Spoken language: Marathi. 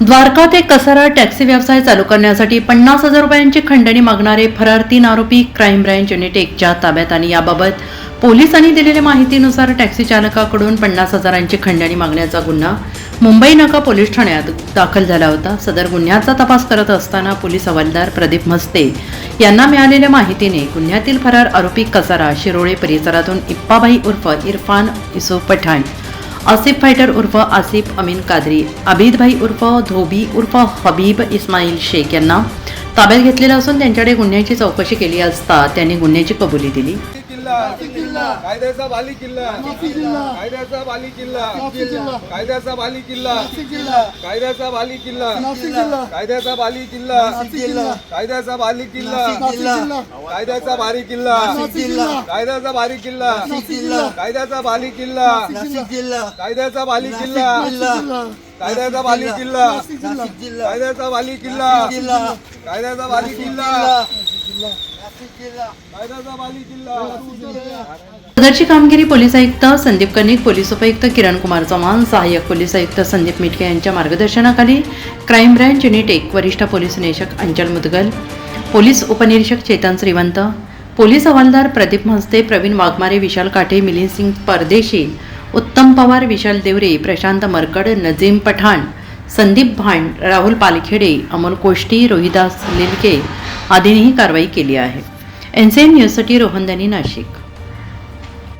द्वारका ते कसारा टॅक्सी व्यवसाय चालू करण्यासाठी पन्नास हजार रुपयांची खंडणी मागणारे फरार तीन आरोपी क्राईम ब्रँच युनिट एकच्या ताब्यात आणि याबाबत पोलिसांनी दिलेल्या माहितीनुसार टॅक्सी चालकाकडून पन्नास हजारांची खंडणी मागण्याचा गुन्हा मुंबई नाका पोलीस ठाण्यात दाखल झाला होता. सदर गुन्ह्याचा तपास करत असताना पोलीस हवालदार प्रदीप मस्ते यांना मिळालेल्या माहितीने गुन्ह्यातील फरार आरोपी कसारा शिरोळे परिसरातून इप्पाबाई उर्फ इरफान इसो पठाण आसिफ फायटर उर्फ आसिफ अमीन कादरी आबिदभाई उर्फ धोबी उर्फ हबीब इस्माईल शेख यांना ताब्यात घेतलेलं असून त्यांच्याकडे गुन्ह्याची चौकशी केली असता त्यांनी गुन्ह्याची कबुली दिली. किल्ला कायद्याचा बाली किल्ला कायद्याचा बाली किल्ला कायद्याचा बाली किल्ला कायद्याचा बाली किल्ला कायद्याचा बाली किल्ला कायद्याचा बाली किल्ला कायद्याचा बारी किल्ला कायद्याचा बाली किल्ला कायद्याचा बाली किल्ला कायद्याचा बाली किल्ला कायद्याचा बाली किल्ला कायद्याचा बाली किल्ला कायद्याचा बाली किल्ला सदरची कामगिरी पोलीस आयुक्त संदीप कनिक पोलीस उपायुक्त किरण कुमार चव्हाण सहाय्यक पोलीस आयुक्त संदीप मिटके यांच्या मार्गदर्शनाखाली क्राईम ब्रँच युनिट एक वरिष्ठ पोलीस निरीक्षक अंचल मुदगल पोलीस उपनिरीक्षक चेतन श्रीवंत पोलीस हवालदार प्रदीप म्हस्ते प्रवीण वाघमारे विशाल काठे मिलिंद सिंग परदेशी उत्तम पवार विशाल देवरे प्रशांत मरकड नजीम पठाण संदीप भांड राहुल पालखेडे अमोल कोष्टी रोहिदास लिलके आदींनी ही कारवाई केली आहे. एन न्यूजसाठी रोहन नाशिक.